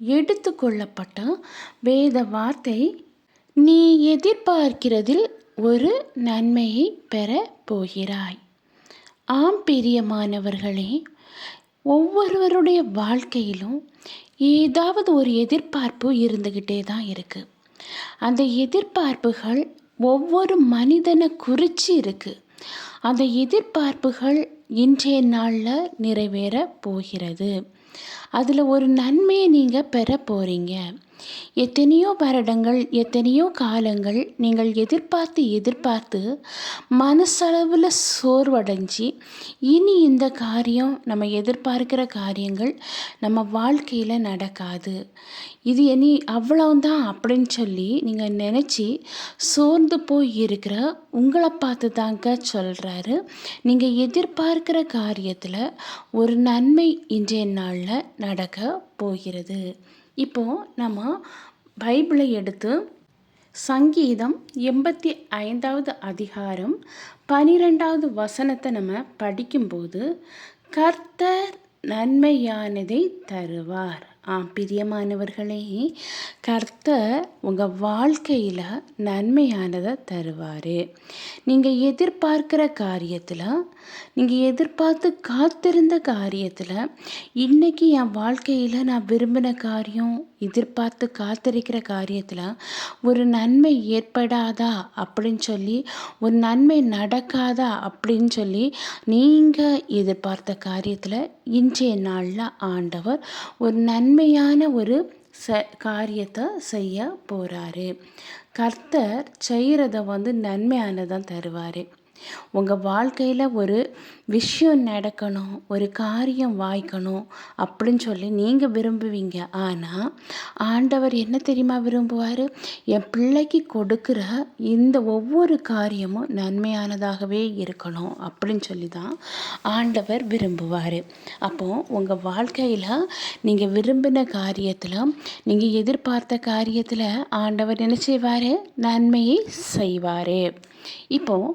எடுத்துக்கொள்ளப்பட்ட வேத வார்த்தை நீ எதிர்பார்க்கிறதில் ஒரு நன்மையை பெற போகிறாய். ஆம் பிரியமானவர்களே ஒவ்வொருவருடைய வாழ்க்கையிலும் ஏதாவது ஒரு எதிர்பார்ப்பு இருந்துக்கிட்டே தான் இருக்குது அந்த எதிர்பார்ப்புகள் ஒவ்வொரு மனிதனை குறித்து இருக்குது அந்த எதிர்பார்ப்புகள் இன்றைய நாளில் நிறைவேற போகிறது. அதில் ஒரு நன்மையை நீங்கள் பெற போகிறீங்க எத்தனையோ வருடங்கள் எத்தனையோ காலங்கள் நீங்கள் எதிர்பார்த்து எதிர்பார்த்து மனசளவில் சோர்வடைஞ்சி இனி இந்த காரியம் நம்ம எதிர்பார்க்கிற காரியங்கள் நம்ம வாழ்க்கையில் நடக்காது. இது இனி அவ்வளவுதான் அப்படின்னு சொல்லி நீங்கள் நினச்சி சோர்ந்து போய் இருக்கிற உங்களை பார்த்து தாங்க சொல்கிறாரு நீங்கள் எதிர்பார்க்கிற காரியத்தில் ஒரு நன்மை இன்றைய நாளில் நடக்க போகிறது. இப்போது நம்ம பைபிளை எடுத்து சங்கீதம் எண்பத்தி ஐந்தாவது அதிகாரம் பனிரெண்டாவது வசனத்தை நம்ம படிக்கும்போது கர்த்தர் நன்மையானதை தருவார். பிரியமானவர்களே கர்த்தர் உங்கள் வாழ்க்கையில் நன்மையானதை தருவார். நீங்கள் எதிர்பார்க்குற காரியத்தில் நீங்கள் எதிர்பார்த்து காத்திருந்த காரியத்தில் இன்றைக்கி என் வாழ்க்கையில் நான் விரும்பின காரியம் எதிர்பார்த்து காத்திருக்கிற காரியத்தில் ஒரு நன்மை ஏற்படாதா? அப்படின்னு சொல்லி ஒரு நன்மை நடக்காதா? அப்படின்னு சொல்லி நீங்கள் எதிர்பார்த்த காரியத்தில் இன்றைய நாளில் ஆண்டவர் ஒரு நன்மையான ஒரு ச காரியத்தை செய்ய போகிறாரு கர்த்தர் செய்கிறத வந்து நன்மையானதான் தருவார். உங்கள் வாழ்க்கையில் ஒரு விஷயம் நடக்கணும் ஒரு காரியம் வாய்க்கணும் அப்படின்னு சொல்லி நீங்கள் விரும்புவீங்க. ஆனால் ஆண்டவர் என்ன தெரியுமா விரும்புவார்? என் பிள்ளைக்கு கொடுக்குற இந்த ஒவ்வொரு காரியமும் நன்மையானதாகவே இருக்கணும் அப்படின்னு சொல்லி தான் ஆண்டவர் விரும்புவார். அப்போது உங்கள் வாழ்க்கையில் நீங்கள் விரும்பின காரியத்தில் நீங்கள் எதிர்பார்த்த காரியத்தில் ஆண்டவர் என்ன செய்வார்? நன்மையை செய்வார். இப்போது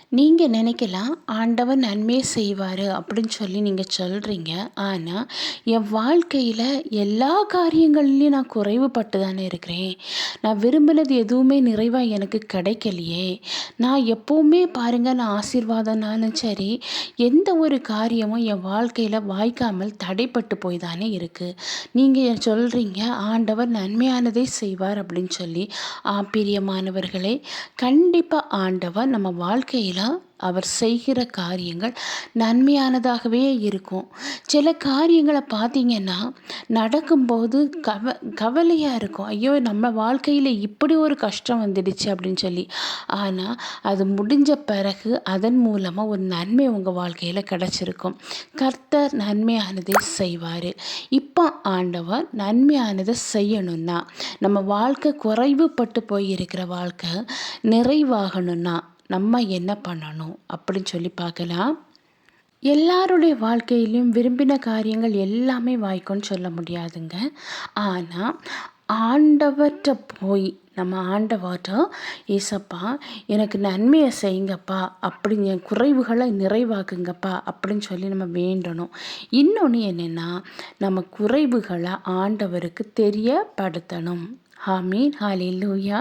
நீங்கள் நினைக்கலாம் ஆண்டவர் நன்மையை செய்வார் அப்படின்னு சொல்லி நீங்கள் சொல்கிறீங்க ஆனால் என் வாழ்க்கையில் எல்லா காரியங்கள்லேயும் நான் குறைவுபட்டு தானே இருக்கிறேன். நான் விரும்பினது எதுவுமே நிறைவாக எனக்கு கிடைக்கலையே. நான் எப்போவுமே பாருங்கள் நான் ஆசீர்வாதம்னாலும் சரி எந்த ஒரு காரியமும் என் வாழ்க்கையில் வாய்க்காமல் தடைப்பட்டு போய் தானே இருக்குது நீங்கள் சொல்கிறீங்க ஆண்டவர் நன்மையானதை செய்வார் அப்படின்னு சொல்லி. ஆப்பிரியமானவர்களே கண்டிப்பாக ஆண்டவர் நம்ம வாழ்க்கையில் அவர் செய்கிற காரியங்கள் நன்மையானதாகவே இருக்கும். சில காரியங்களை பார்த்தீங்கன்னா நடக்கும்போது கவ கவலையாக இருக்கும். ஐயோ நம்ம வாழ்க்கையில் இப்படி ஒரு கஷ்டம் வந்துடுச்சு அப்படின்னு சொல்லி. ஆனால் அது முடிஞ்ச பிறகு அதன் மூலமாக ஒரு நன்மை உங்கள் வாழ்க்கையில் கிடச்சிருக்கும். கர்த்தர் நன்மையானதை செய்வார். இப்போ ஆண்டவர் நன்மையானதை செய்யணும்னா நம்ம வாழ்க்கை குறைவுபட்டு போயிருக்கிற வாழ்க்கை நிறைவாகணும்னா நம்ம என்ன பண்ணணும் அப்படின்னு சொல்லி பார்க்கலாம். எல்லாருடைய வாழ்க்கையிலையும் விரும்பின காரியங்கள் எல்லாமே வாய்க்கும்னு சொல்ல முடியாதுங்க. ஆனால் ஆண்டவர்கிட்ட போய் நம்ம ஆண்டவர்கிட்ட ஏசப்பா எனக்கு நன்மையை செய்யுங்கப்பா அப்படின்னு என் குறைவுகளை நிறைவாக்குங்கப்பா அப்படின்னு சொல்லி நம்ம வேண்டணும். இன்னொன்று என்னென்னா நம்ம குறைவுகளை ஆண்டவருக்கு தெரியப்படுத்தணும். ஹாமீன் ஹாலிலூயா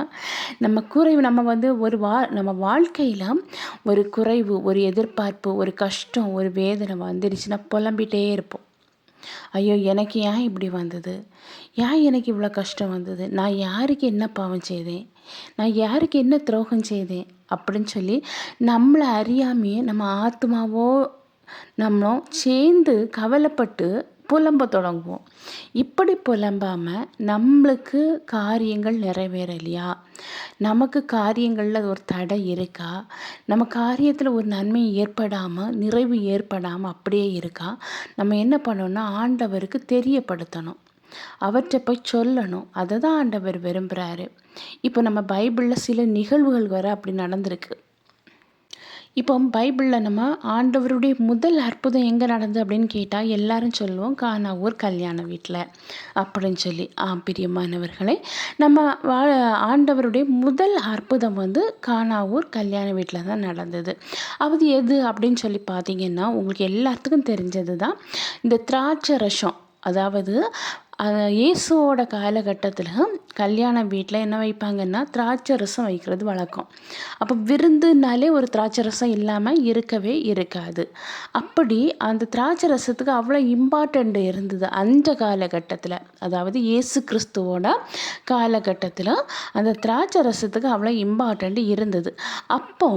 நம்ம குறைவு நம்ம வந்து ஒரு வா நம்ம வாழ்க்கையில் ஒரு குறைவு ஒரு எதிர்பார்ப்பு ஒரு கஷ்டம் ஒரு வேதனை வந்துடுச்சுன்னா புலம்பிகிட்டே இருப்போம். ஐயோ எனக்கு ஏன் இப்படி வந்தது? ஏன் எனக்கு இவ்வளோ கஷ்டம் வந்தது? நான் யாருக்கு என்ன பாவம் செய்தேன்? நான் யாருக்கு என்ன துரோகம் செய்தேன்? அப்படின்னு சொல்லி நம்மளை அறியாமையே நம்ம ஆத்மாவோ நம்மளும் சேர்ந்து கவலைப்பட்டு புலம்ப தொடங்குவோம். இப்படி புலம்பாமல் நம்மளுக்கு காரியங்கள் நிறைவேறலையா? நமக்கு காரியங்களில் ஒரு தடை இருக்கா? நம்ம காரியத்தில் ஒரு நன்மை ஏற்படாமல் நிறைவு ஏற்படாமல் அப்படியே இருக்கா? நம்ம என்ன பண்ணணும்னா ஆண்டவருக்கு தெரியப்படுத்தணும். அவர்கிட்ட போய் சொல்லணும். அதை தான் ஆண்டவர் விரும்புகிறாரு இப்போ நம்ம பைபிளில் சில நிகழ்வுகள் வர அப்படி நடந்திருக்கு. இப்போ பைபிளில் நம்ம ஆண்டவருடைய முதல் அற்புதம் எங்கே நடந்தது அப்படின்னு கேட்டால் எல்லாரும் சொல்லுவோம் கானாவூர் கல்யாண வீட்டில் அப்படின்னு சொல்லி. ஆ பிரியமானவர்களே நம்ம வா ஆண்டவருடைய முதல் அற்புதம் வந்து கானாவூர் கல்யாண வீட்டில் தான் நடந்தது. அது எது அப்படின்னு சொல்லி பார்த்தீங்கன்னா உங்களுக்கு எல்லாத்துக்கும் தெரிஞ்சது தான் இந்த திராட்சை ரசம். அதாவது இயேசுவோட காலகட்டத்தில் கல்யாண வீட்டில் என்ன வைப்பாங்கன்னா திராட்சை ரசம் வைக்கிறது வழக்கம். அப்போ விருந்துனாலே ஒரு திராட்சை ரசம் இல்லாமல் இருக்கவே இருக்காது. அப்படி அந்த திராட்சை ரசத்துக்கு அவ்வளோ இம்பார்ட்டண்ட் இருந்தது அந்த காலகட்டத்தில். அதாவது இயேசு கிறிஸ்துவோட காலகட்டத்தில் அந்த திராட்சை ரசத்துக்கு அவ்வளோ இம்பார்ட்டண்ட் இருந்தது. அப்போ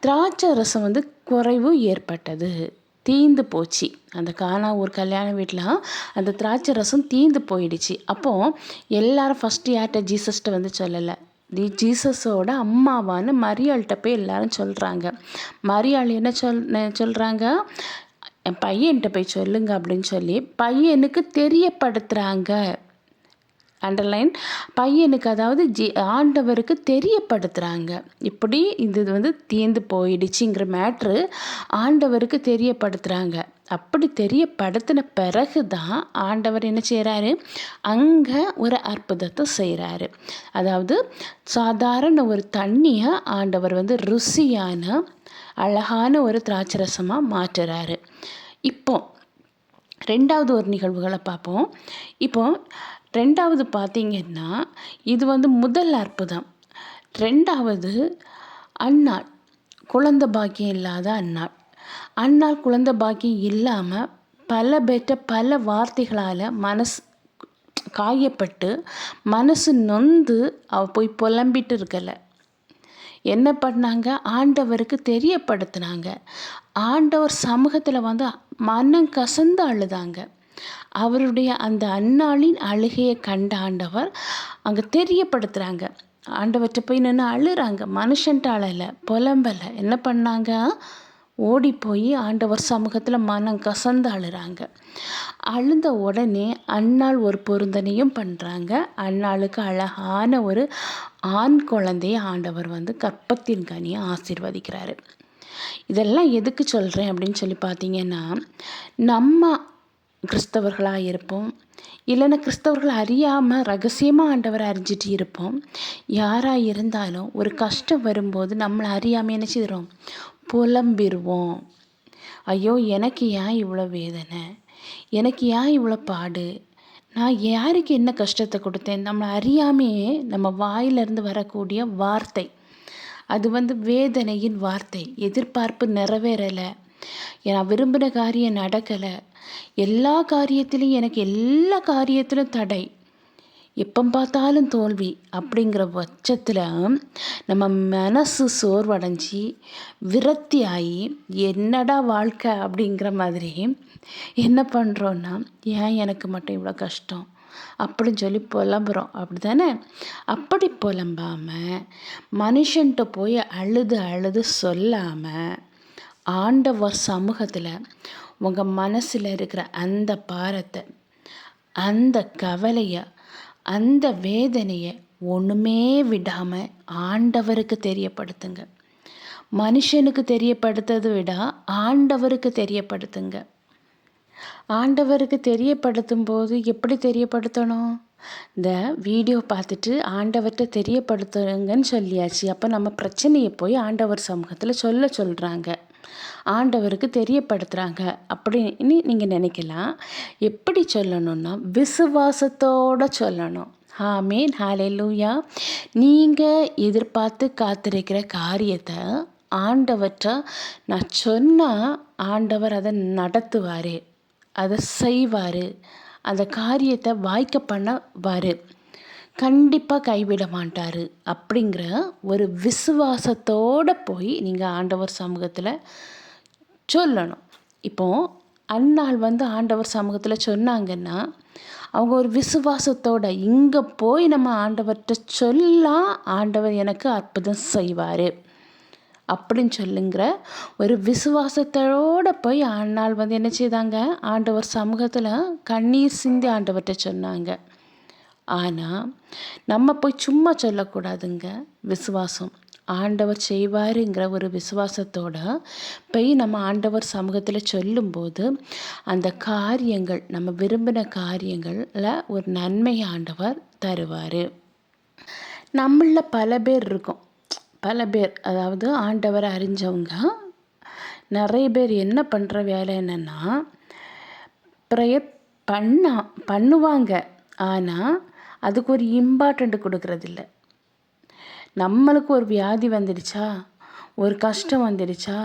திராட்சை ரசம் வந்து குறைவு ஏற்பட்டது. தீந்து போச்சு. அந்த காணா ஒரு கல்யாண வீட்டில் அந்த திராட்சை ரசம் தீந்து போயிடுச்சு. அப்போது எல்லாரும் ஃபஸ்ட்டு யார்கிட்ட ஜீசஸ்கிட்ட வந்து சொல்லலை. தி ஜீசஸோட அம்மாவான்னு மரியாள்கிட்ட போய் எல்லாரும் சொல்கிறாங்க மரியாள் என்ன சொல் சொல்கிறாங்க என் பையன்கிட்ட போய் சொல்லுங்க அப்படின்னு சொல்லி பையனுக்கு தெரியப்படுத்துகிறாங்க அண்டர்லைன் பையனுக்கு அதாவது ஜி ஆண்டவருக்கு தெரியப்படுத்துகிறாங்க இப்படி இது வந்து தீர்ந்து போயிடுச்சுங்கிற மேட்ரு ஆண்டவருக்கு தெரியப்படுத்துகிறாங்க அப்படி தெரியப்படுத்தின பிறகு தான் ஆண்டவர் என்ன செய்கிறாரு அங்கே ஒரு அற்புதத்தை செய்கிறாரு அதாவது சாதாரண ஒரு தண்ணியை ஆண்டவர் வந்து ருசியான அழகான ஒரு திராட்சரசமாக மாற்றுறாரு. இப்போ ரெண்டாவது ஒரு நிகழ்வுகளை பார்ப்போம். இப்போ ரெண்டாவது பார்த்திங்கன்னா இது வந்து முதல் அற்புதம். ரெண்டாவது அன்னாள் குழந்த பாக்கியம் இல்லாத அன்னாள் அன்னாள் குழந்த பாக்கியம் இல்லாமல் பல பேர்ட்ட பல வார்த்தைகளால் மனசு காயப்பட்டு மனசு நொந்து அவ போய் புலம்பிட்டு இருக்கலை. என்ன பண்ணாங்க? ஆண்டவருக்கு தெரியப்படுத்தினாங்க. ஆண்டவர் சமூகத்தில் வந்து மனம் கசந்து அழுதாங்க. அவருடைய அந்த அன்னாளின் அழுகையை கண்ட ஆண்டவர் அங்கே தெரியப்படுத்துகிறாங்க ஆண்டவர்கிட்ட போய் நின்று அழுகிறாங்க மனுஷன்ட்ட அழலை புலம்பலை. என்ன பண்ணாங்க? ஓடி போய் ஆண்டவர் சமூகத்தில் மனம் கசந்து அழுறாங்க. அழுந்த உடனே அன்னாள் ஒரு பொருந்தனையும் பண்ணுறாங்க அன்னாளுக்கு அழகான ஒரு ஆண் குழந்தைய ஆண்டவர் வந்து கற்பத்தின் கனியை ஆசிர்வதிக்கிறாரு. இதெல்லாம் எதுக்கு சொல்கிறேன் அப்படின்னு சொல்லி பார்த்தீங்கன்னா நம்ம கிறிஸ்தவர்களாக இருப்போம். இல்லைன்னா கிறிஸ்தவர்கள் அறியாமல் ரகசியமாக ஆண்டவரை அறிஞ்சிட்டு இருப்போம். யாராக இருந்தாலும் ஒரு கஷ்டம் வரும்போது நம்மளை அறியாமல் என்ன செய்கிறோம் புலம்பிடுவோம். ஐயோ எனக்கு ஏன் இவ்வளோ வேதனை? எனக்கு ஏன் இவ்வளோ பாடு? நான் யாருக்கு என்ன கஷ்டத்தை கொடுத்தேன்? நம்மளை அறியாமையே நம்ம வாயிலிருந்து வரக்கூடிய வார்த்தை. அது வந்து வேதனையின் வார்த்தை. எதிர்பார்ப்பு நிறைவேறலை. நான் விரும்பின காரியம் நடக்கலை. எல்லா காரியத்திலையும் எனக்கு எல்லா காரியத்திலும் தடை. எப்போ பார்த்தாலும் தோல்வி அப்படிங்கிற பட்சத்தில் நம்ம மனசு சோர்வடைஞ்சி விரக்தி ஆகி என்னடா வாழ்க்கை அப்படிங்கிற மாதிரி என்ன பண்ணுறோன்னா ஏன் எனக்கு மட்டும் இவ்வளோ கஷ்டம்? அப்படின்னு சொல்லி புலம்புறோம். அப்படி தானே அப்படி புலம்பாமல் மனுஷன்கிட்ட போய் அழுது அழுது சொல்லாமல் ஆண்டவர் சமூகத்தில் உங்கள் மனசில் இருக்கிற அந்த பாரத்தை அந்த கவலையை அந்த வேதனையை ஒன்றுமே விடாமல் ஆண்டவருக்கு தெரியப்படுத்துங்க. மனுஷனுக்கு தெரியப்படுத்துறதை விட ஆண்டவருக்கு தெரியப்படுத்துங்க. ஆண்டவருக்கு தெரியப்படுத்தும் போது எப்படி தெரியப்படுத்தணும்? இந்த வீடியோ பார்த்துட்டு ஆண்டவர்கிட்ட தெரியப்படுத்துங்கன்னு சொல்லியாச்சு. அப்போ நம்ம பிரச்சனையை போய் ஆண்டவர் சமூகத்தில் சொல்ல சொல்கிறாங்க ஆண்டவருக்கு தெரியப்படுத்துகிறாங்க அப்படின்னு நீங்கள் நினைக்கலாம். எப்படி சொல்லணும்னா விசுவாசத்தோடு சொல்லணும். ஆமீன். ஹாலே லூயா நீங்கள் எதிர்பார்த்து காத்திருக்கிற காரியத்தை ஆண்டவற்றை நான் சொன்னால் ஆண்டவர் அதை நடத்துவார். அதை செய்வார். அந்த காரியத்தை வாய்க்க பண்ணவார். கண்டிப்பாக கைவிட மாட்டார். அப்படிங்கிற ஒரு விசுவாசத்தோடு போய் நீங்கள் ஆண்டவர் சமூகத்தில் சொல்லணும். இப்போது அந்நாள் வந்து ஆண்டவர் சமூகத்தில் சொன்னாங்கன்னா அவங்க ஒரு விசுவாசத்தோட இங்கே போய் நம்ம ஆண்டவர்கிட்ட சொல்லலாம் ஆண்டவர் எனக்கு அற்புதம் செய்வார். அப்படின்னு சொல்லுங்கிற ஒரு விசுவாசத்தோடு போய் ஆண்டாள் வந்து என்ன செய்தாங்க? ஆண்டவர் சமூகத்தில் கண்ணீர் சிந்தி ஆண்டவர்கிட்ட சொன்னாங்க. ஆனால் நம்ம போய் சும்மா சொல்லக்கூடாதுங்க. விசுவாசம். ஆண்டவர் செய்வாருங்கிற ஒரு விசுவாசத்தோட போய் நம்ம ஆண்டவர் சமூகத்தில் சொல்லும்போது அந்த காரியங்கள் நம்ம விரும்பின காரியங்களில் ஒரு நன்மை ஆண்டவர் தருவார். நம்மளில் பல பேர் இருக்கோம். பல பேர் அதாவது ஆண்டவரை அறிஞ்சவங்க நிறைய பேர் என்ன பண்ணுற வேலை என்னென்னா ப்ரேயர் பண்ணா பண்ணுவாங்க. ஆனால் அதுக்கு ஒரு இம்பார்ட்டண்ட் கொடுக்கறதில்ல. நம்மளுக்கு ஒரு வியாதி வந்துடுச்சா? ஒரு கஷ்டம் வந்துடுச்சா?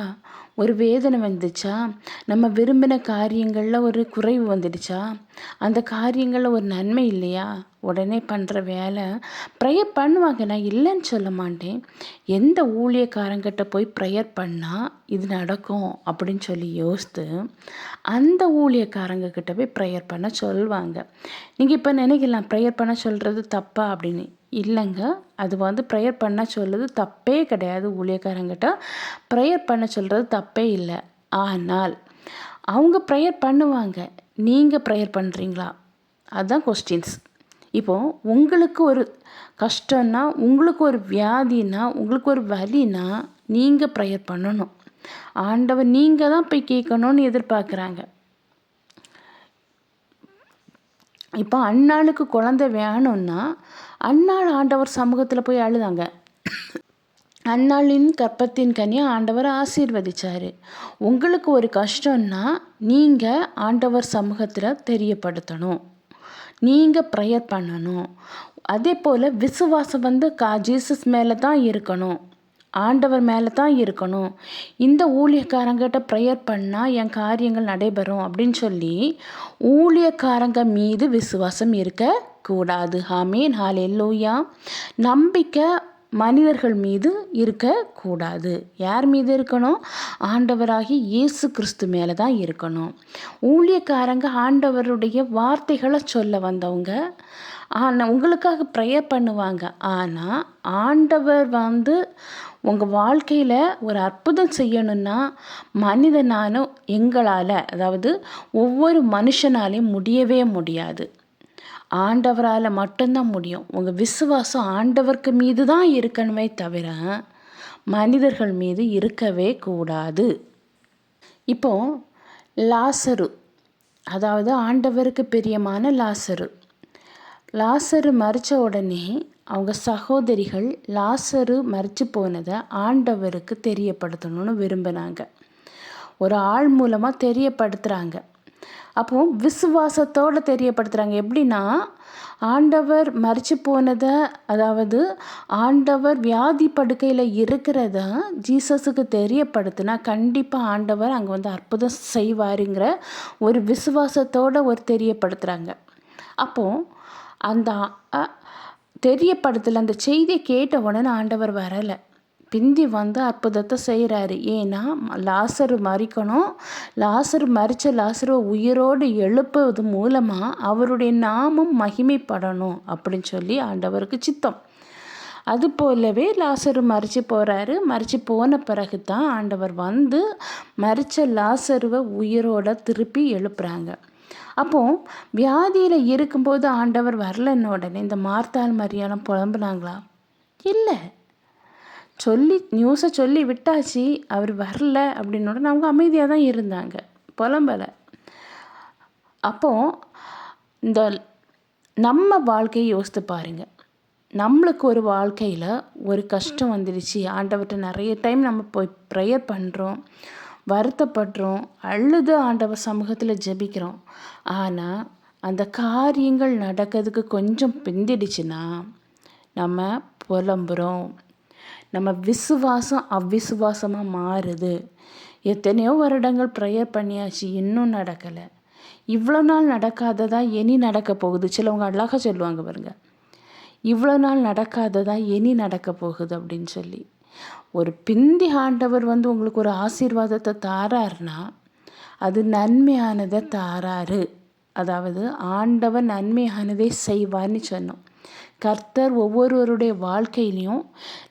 ஒரு வேதனை வந்துச்சா நம்ம விரும்பின காரியங்களில் ஒரு குறைவு வந்துடுச்சா? அந்த காரியங்களில் ஒரு நன்மை இல்லையா? உடனே பண்ணுற வேலை. ப்ரேயர் பண்ணுவாங்க. நான் இல்லைன்னு சொல்ல மாட்டேன். எந்த ஊழியக்காரங்கிட்ட போய் ப்ரேயர் பண்ணால் இது நடக்கும் அப்படின்னு சொல்லி யோசித்து அந்த ஊழியக்காரங்க கிட்ட போய் ப்ரேயர் பண்ண சொல்லுவாங்க நீங்கள் இப்போ நினைக்கலாம் ப்ரேயர் பண்ண சொல்கிறது தப்பா அப்படின்னு. இல்லைங்க. அது வந்து ப்ரேயர் பண்ண சொல்லுறது தப்பே கிடையாது ஊழியக்காரங்கிட்ட. ப்ரேயர் பண்ண சொல்கிறது தப்பே இல்லை. ஆனால் அவங்க ப்ரேயர் பண்ணுவாங்க. நீங்கள் ப்ரேயர் பண்ணுறீங்களா அதுதான் கொஸ்டின்ஸ் இப்போது உங்களுக்கு ஒரு கஷ்டம்னா உங்களுக்கு ஒரு வியாதினா உங்களுக்கு ஒரு வலினா நீங்கள் ப்ரேயர் பண்ணணும். ஆண்டவர் நீங்கள் தான் போய் கேட்கணும்னு எதிர்பார்க்குறாங்க. இப்போ அண்ணாளுக்கு குழந்தை வேணும்னா அன்னாள் ஆண்டவர் சமூகத்தில் போய் அழுதாங்க. அன்னாளின் கற்பத்தின் கனியை ஆண்டவர் ஆசீர்வதிச்சார். உங்களுக்கு ஒரு கஷ்டம்னா நீங்கள் ஆண்டவர் சமூகத்தில் தெரியப்படுத்தணும். நீங்கள் ப்ரேயர் பண்ணணும். அதே போல் விசுவாசம் வந்து கா ஜீசஸ் மேலே தான் இருக்கணும். ஆண்டவர் மேலே தான் இருக்கணும். இந்த ஊழியக்காரங்கிட்ட ப்ரேயர் பண்ணால் என் காரியங்கள் நடைபெறும் அப்படின்னு சொல்லி ஊழியக்காரங்க மீது விசுவாசம் இருக்கக்கூடாது ஹாமேன் ஹால் எல்லோயா நம்பிக்கை மனிதர்கள் மீது இருக்கக்கூடாது யார் மீது இருக்கணும்? ஆண்டவராகி இயேசு கிறிஸ்து மேலே தான் இருக்கணும். ஊழியக்காரங்க ஆண்டவருடைய வார்த்தைகளை சொல்ல வந்தவங்க ஆனால் உங்களுக்காக ப்ரேயர் பண்ணுவாங்க. ஆனால் ஆண்டவர் வந்து உங்கள் வாழ்க்கையில் ஒரு அற்புதம் செய்யணுன்னா மனிதனாலும் எங்களால் அதாவது ஒவ்வொரு மனுஷனாலையும் முடியவே முடியாது. ஆண்டவரால் மட்டும்தான் முடியும். உங்கள் விசுவாசம் ஆண்டவருக்கு மீது தான் இருக்கணுமே தவிர மனிதர்கள் மீது இருக்கவே கூடாது. இப்போ லாசரு அதாவது ஆண்டவருக்கு பிரியமான லாசரு. லாசரு மறித்த உடனே அவங்க சகோதரிகள் லாசரு மறித்து போனதை ஆண்டவருக்கு தெரியப்படுத்தணும்னு விரும்பினாங்க. ஒரு ஆள் மூலமாக தெரியப்படுத்துகிறாங்க அப்போ விசுவாசத்தோடு தெரியப்படுத்துகிறாங்க எப்படின்னா ஆண்டவர் மறித்து போனதை அதாவது ஆண்டவர் வியாதி படுக்கையில் இருக்கிறத ஜீசஸுக்கு தெரியப்படுத்தினா கண்டிப்பாக ஆண்டவர் அங்கே வந்து அற்புதம் செய்வாருங்கிற ஒரு விசுவாசத்தோடு ஒரு தெரியப்படுத்துகிறாங்க அப்போது அந்த தெரியப்படுத்தலை. அந்த செய்தியை கேட்ட உடனே ஆண்டவர் வரலை. பிந்தி வந்து அற்புதத்தை செய்கிறாரு ஏன்னா லாசர் மறிக்கணும் லாசர் மறித்த லாசரை உயிரோடு எழுப்புவது மூலமாக அவருடைய நாமம் மகிமைப்படணும் அப்படின்னு சொல்லி ஆண்டவருக்கு சித்தம். அது போலவே லாசரு மறித்து போகிறாரு மறித்து போன பிறகு தான் ஆண்டவர் வந்து மறித்த லாசருவை உயிரோட திருப்பி எழுப்புறாங்க. அப்போது வியாதியில் இருக்கும்போது ஆண்டவர் வரலன்னு உடனே இந்த மார்த்தால் மரியாதை புலம்புனாங்களா? இல்லை. சொல்லி நியூஸை சொல்லி விட்டாச்சு அவர் வரல அப்படின்னோட அவங்க அமைதியாக தான் இருந்தாங்க. புலம்பலை. அப்போது இந்த நம்ம வாழ்க்கையை யோசித்து பாருங்கள் நம்மளுக்கு ஒரு வாழ்க்கையில் ஒரு கஷ்டம் வந்துடுச்சு ஆண்டவர்கிட்ட நிறைய டைம் நம்ம போய் ப்ரேயர் பண்ணுறோம் வருத்தப்படுறோம் அழுது ஆண்டவர் சமூகத்தில் ஜெபிக்கிறோம். ஆனால் அந்த காரியங்கள் நடக்கிறதுக்கு கொஞ்சம் பிந்திடுச்சுன்னா நம்ம புலம்புறோம். நம்ம விசுவாசம் அவ்விசுவாசமாக மாறுது. எத்தனையோ வருடங்கள் ப்ரேயர் பண்ணியாச்சு இன்னும் நடக்கலை. இவ்வளோ நாள் நடக்காததா இனி நடக்க போகுது. சிலவங்க அழகாக சொல்லுவாங்க பாருங்க. இவ்வளோ நாள் நடக்காததா இனி நடக்க போகுது அப்படின்னு சொல்லி. ஒரு பிந்தி ஆண்டவர் வந்து உங்களுக்கு ஒரு ஆசீர்வாதத்தை தாராருன்னா அது நன்மையானதை தாராரு. அதாவது ஆண்டவர் நன்மையானதை செய்வார்னு சொன்னோம். கர்த்தர் ஒவ்வொருவருடைய வாழ்க்கையிலையும்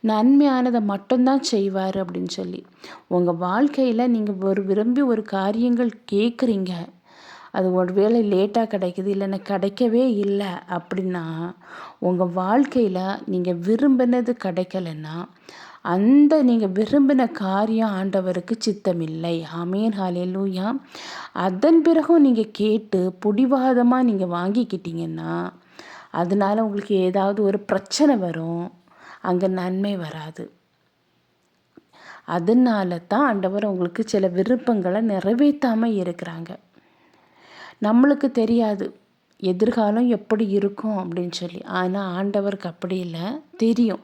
நன்மையானதை மட்டும்தான் செய்வார் அப்படின்னு சொல்லி. உங்கள் வாழ்க்கையில் நீங்கள் ஒரு விரும்பி ஒரு காரியங்கள் கேட்குறீங்க அது ஒரு வேளை லேட்டாக கிடைக்குது இல்லைன்னா கிடைக்கவே இல்லை அப்படின்னா உங்கள் வாழ்க்கையில் நீங்கள் விரும்பினது கிடைக்கலன்னா அந்த நீங்கள் விரும்பின காரியம் ஆண்டவருக்கு சித்தமில்லை. அமீன் ஹalleluya. அதன் பிறகும் நீங்கள் கேட்டு பிடிவாதமாக நீங்கள் வாங்கிக்கிட்டீங்கன்னா அதனால் உங்களுக்கு ஏதாவது ஒரு பிரச்சனை வரும். அங்கே நன்மை வராது. அதனால தான் ஆண்டவர் உங்களுக்கு சில விருப்பங்களை நிறைவேற்றாமல் இருக்கிறாங்க. நம்மளுக்கு தெரியாது. எதிர்காலம் எப்படி இருக்கும் அப்படின்னு சொல்லி. ஆனால் ஆண்டவருக்கு அப்படி இல்லை. தெரியும்.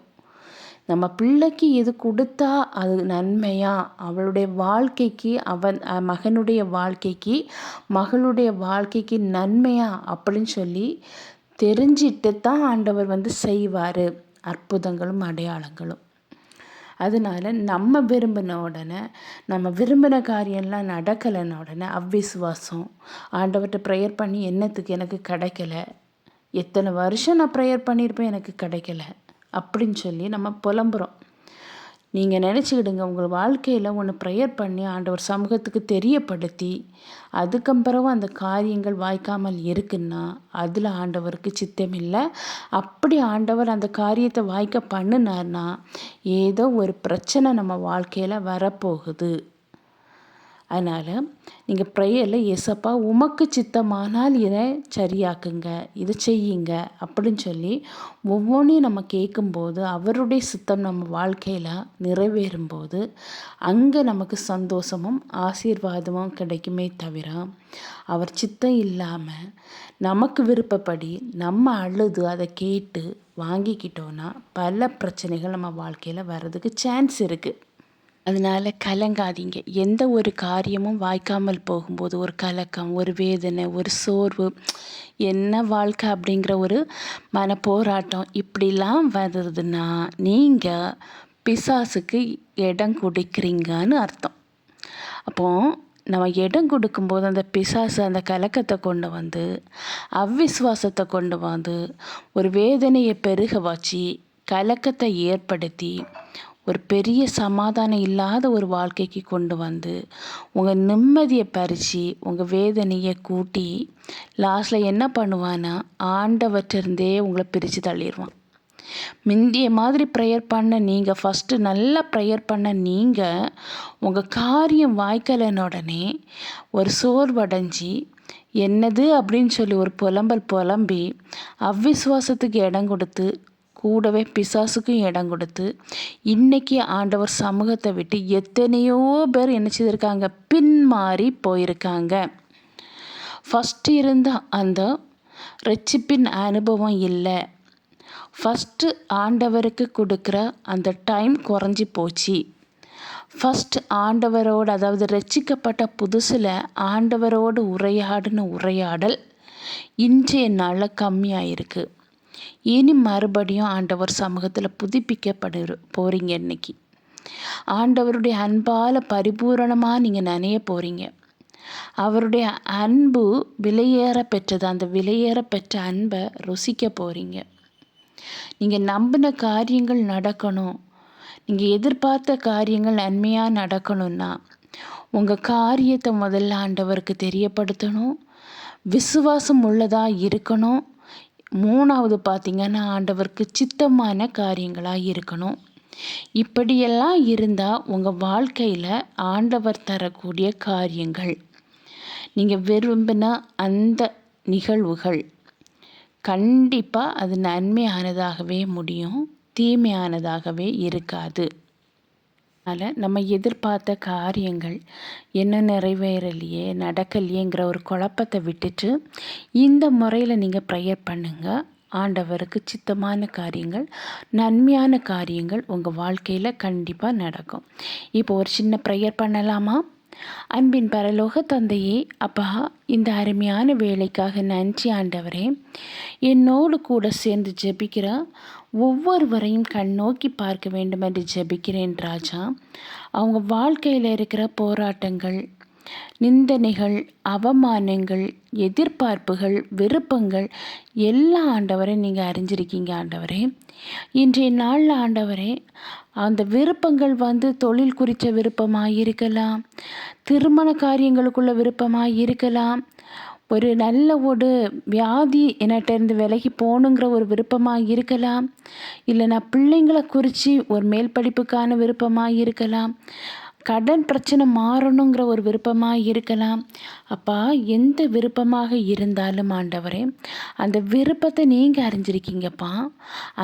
நம்ம பிள்ளைக்கு இது கொடுத்தா அது நன்மையா? அவளுடைய வாழ்க்கைக்கு அவன் மகனுடைய வாழ்க்கைக்கு மகளுடைய வாழ்க்கைக்கு நன்மையா? அப்படின்னு சொல்லி தெரிஞ்சிட்டு தான் ஆண்டவர் வந்து செய்வார். அற்புதங்களும் அடையாளங்களும். அதனால நம்ம விரும்பின உடனே நம்ம விரும்பின காரியம்லாம் நடக்கலைன உடனே அவ்விசுவாசம் ஆண்டவர்கிட்ட ப்ரேயர் பண்ணி என்னத்துக்கு எனக்கு கிடைக்கல? எத்தனை வருஷம் நான் ப்ரேயர் பண்ணியிருப்பேன் எனக்கு கிடைக்கல. அப்படின்னு சொல்லி நம்ம புலம்புறோம். நீங்கள் நினச்சிக்கிடுங்க உங்கள் வாழ்க்கையில் ஒன்று ப்ரேயர் பண்ணி ஆண்டவர் சமூகத்துக்கு தெரியப்படுத்தி அதுக்கப்புறம் அந்த காரியங்கள் வாய்க்காமல் இருக்குன்னா அதில் ஆண்டவருக்கு சித்தம் இல்லை. அப்படி ஆண்டவர் அந்த காரியத்தை வாய்க்க பண்ணினார்னா ஏதோ ஒரு பிரச்சனை நம்ம வாழ்க்கையில் வரப்போகுது. அதனால் நீங்கள் ப்ரேயரில் ஏசப்பா உமக்கு சித்தமானால் இதை சரியாக்குங்க இதை செய்யுங்க அப்படின்னு சொல்லி ஒவ்வொன்றையும் நம்ம கேட்கும்போது அவருடைய சித்தம் நம்ம வாழ்க்கையில் நிறைவேறும்போது அங்கே நமக்கு சந்தோஷமும் ஆசீர்வாதமும் கிடைக்குமே தவிர அவர் சித்தம் இல்லாமல் நமக்கு விருப்பப்படி நம்ம அழுது அதை கேட்டு வாங்கிக்கிட்டோன்னா பல பிரச்சனைகள் நம்ம வாழ்க்கையில் வர்றதுக்கு சான்ஸ் இருக்குது அதனால் கலங்காதீங்க. எந்த ஒரு காரியமும் வாய்க்காமல் போகும்போது ஒரு கலக்கம் ஒரு வேதனை ஒரு சோர்வு என்ன வாழ்க்கை அப்படிங்கிற ஒரு மன போராட்டம் இப்படிலாம் வருதுன்னா நீங்கள் பிசாசுக்கு இடம் கொடுக்குறீங்கன்னு அர்த்தம். அப்போது நம்ம இடம் கொடுக்கும்போது அந்த பிசாசு அந்த கலக்கத்தை கொண்டு வந்து அவ்விசுவாசத்தை கொண்டு வந்து ஒரு வேதனையை பெருக வச்சு கலக்கத்தை ஏற்படுத்தி ஒரு பெரிய சமாதானம் இல்லாத ஒரு வாழ்க்கைக்கு கொண்டு வந்து உங்கள் நிம்மதியை பறித்து உங்கள் வேதனையை கூட்டி லாஸ்ட்டில் என்ன பண்ணுவான்னா ஆண்டவற்றிருந்தே உங்களை பிரித்து தள்ளிடுவான் முந்திய மாதிரி ப்ரேயர் பண்ண நீங்கள் ஃபஸ்ட்டு நல்லா ப்ரேயர் பண்ண நீங்கள் உங்கள் காரியம் வாய்க்கலன உடனே ஒரு சோர்வடைஞ்சி என்னது அப்படின்னு சொல்லி ஒரு புலம்பல் புலம்பி அவ்விசுவாசத்துக்கு இடம் கொடுத்து கூடவே பிசாசுக்கும் இடம் கொடுத்து இன்றைக்கி ஆண்டவர் சமூகத்தை விட்டு எத்தனையோ பேர் என்ன செய்திருக்காங்க? பின்மாறி போயிருக்காங்க. ஃபஸ்ட்டு இருந்த அந்த ரட்சிப்பின் அனுபவம் இல்லை. ஃபஸ்ட்டு ஆண்டவருக்கு கொடுக்குற அந்த டைம் குறைஞ்சி போச்சு. ஃபஸ்ட் ஆண்டவரோடு அதாவது ரட்சிக்கப்பட்ட புதுசில் ஆண்டவரோடு உரையாடின உரையாடல் இன்றைய நாளில் கம்மியாக இருக்குது இனி மறுபடியும் ஆண்டவர் சமூகத்தில் புதுப்பிக்கப்படு போகிறீங்க இன்னைக்கு. ஆண்டவருடைய அன்பால் பரிபூரணமாக நீங்கள் நினைய போகிறீங்க அவருடைய அன்பு விலையேற பெற்றது அந்த விலையேற பெற்ற அன்பை ருசிக்க போகிறீங்க நீங்கள் நம்பின காரியங்கள் நடக்கணும். நீங்கள் எதிர்பார்த்த காரியங்கள் நன்மையாக நடக்கணும்னா உங்கள் காரியத்தை முதல்ல ஆண்டவருக்கு தெரியப்படுத்தணும். விசுவாசம் உள்ளதாக இருக்கணும். மூணாவது பார்த்திங்கன்னா ஆண்டவருக்கு சித்தமான காரியங்களாக இருக்கணும். இப்படியெல்லாம் இருந்தால் உங்கள் வாழ்க்கையில் ஆண்டவர் தரக்கூடிய காரியங்கள் நீங்கள் விரும்பின அந்த நிகழ்வுகள் கண்டிப்பாக அது நன்மையானதாகவே முடியும் தீமையானதாகவே இருக்காது. அதனால் நம்ம எதிர்பார்த்த காரியங்கள் என்ன நிறைவேறலையே நடக்கலையேங்கிற ஒரு குழப்பத்தை விட்டுட்டு இந்த முறையில் நீங்கள் ப்ரேயர் பண்ணுங்கள் ஆண்டவருக்கு சித்தமான காரியங்கள் நன்மையான காரியங்கள் உங்கள் வாழ்க்கையில் கண்டிப்பாக நடக்கும். இப்போ ஒரு சின்ன ப்ரேயர் பண்ணலாமா? அன்பின் பரலோக தந்தையே அப்பா இந்த அருமையான வேலைக்காக நன்றி ஆண்டவரே. என்னோடு கூட சேர்ந்து ஜெபிக்கிற ஒவ்வொருவரையும் கண் நோக்கி பார்க்க வேண்டும் என்று ஜெபிக்கிறேன் ராஜா. அவங்க வாழ்க்கையில் இருக்கிற போராட்டங்கள் நிந்தனைகள் அவமானங்கள் எதிர்பார்ப்புகள் விருப்பங்கள் எல்லா ஆண்டவரை நீங்கள் அறிஞ்சிருக்கீங்க ஆண்டவரே. இன்றைய நாளில் ஆண்டவரே அந்த விருப்பங்கள் வந்து தொழில் குறித்த விருப்பமாக இருக்கலாம் திருமண காரியங்களுக்குள்ள விருப்பமாக இருக்கலாம் ஒரு நல்ல ஒரு வியாதி என்னட்டேருந்து விலகி போகணுங்கிற ஒரு விருப்பமாக இருக்கலாம் இல்லை நான் பிள்ளைங்களை குறித்து ஒரு மேல் படிப்புக்கான விருப்பமாக இருக்கலாம் கடன் பிரச்சனை மாறணுங்கிற ஒரு விருப்பமாக இருக்கலாம். அப்பா எந்த விருப்பமாக இருந்தாலும் ஆண்டவரே அந்த விருப்பத்தை நீங்கள் அறிஞ்சிருக்கீங்கப்பா.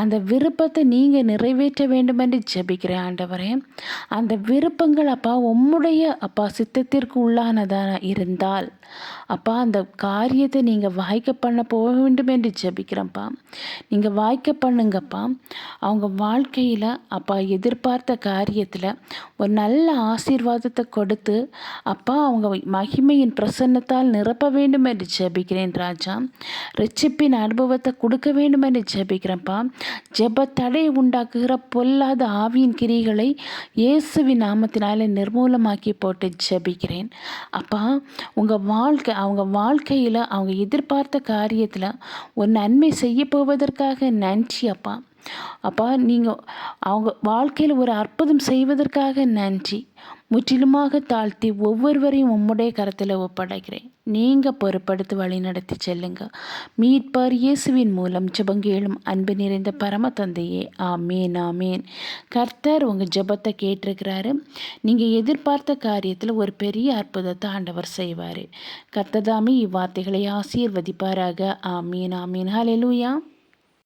அந்த விருப்பத்தை நீங்கள் நிறைவேற்ற வேண்டும் என்று ஜெபிக்கிறேன் ஆண்டவரே அந்த விருப்பங்கள் அப்பா உம்முடைய அப்பா சித்தத்திற்கு உள்ளானதாக இருந்தால் அப்பா அந்த காரியத்தை நீங்கள் வாய்க்க பண்ண போக வேண்டும் என்று ஜெபிக்கிறேன்ப்பா. நீங்கள் வாய்க்க பண்ணுங்கப்பா. அவங்க வாழ்க்கையில் அப்பா எதிர்பார்த்த காரியத்தில் ஒரு நல்ல ஆசீர்வாதத்தை கொடுத்து அப்பா அவங்க மகிமையின் பிரசன்னத்தால் நிரப்ப வேண்டும் என்று ஜெபிக்கிறேன் ராஜா. ரிச்சிப்பின் அனுபவத்தை கொடுக்க வேண்டும் என்று ஜெபிக்கிறேன்ப்பா. ஜெப தடை உண்டாக்குகிற பொல்லாத ஆவியின் கிரிகளை இயேசுவின் நாமத்தினால நிர்மூலமாக்கி போட்டு ஜெபிக்கிறேன். அப்பா உங்கள் வாழ்க்கை அவங்க வாழ்க்கையில் அவங்க எதிர்பார்த்த காரியத்தில் ஒரு நன்மை செய்ய போவதற்காக நன்றி அப்பா. அப்பா நீங்கள் அவங்க வாழ்க்கையில் ஒரு அற்புதம் செய்வதற்காக நன்றி. முற்றிலுமாக தாழ்த்தி ஒவ்வொருவரையும் உம்முடைய கரத்தில் ஒப்படைக்கிறேன். நீங்கள் பொறுப்படுத்தி வழி நடத்தி செல்லுங்க. மீட்பார் இயேசுவின் மூலம் ஜபங்கேளும் அன்பு நிறைந்த பரம தந்தையே ஆமேன் ஆமேன். கர்த்தர் உங்கள் ஜபத்தை கேட்டிருக்கிறாரு. நீங்கள் எதிர்பார்த்த காரியத்தில் ஒரு பெரிய அற்புதத்தை ஆண்டவர் செய்வார். கர்த்ததாமே இவ்வார்த்தைகளை ஆசீர்வதிப்பாராக. ஆமீன் ஆமீன். ஹலெலூயா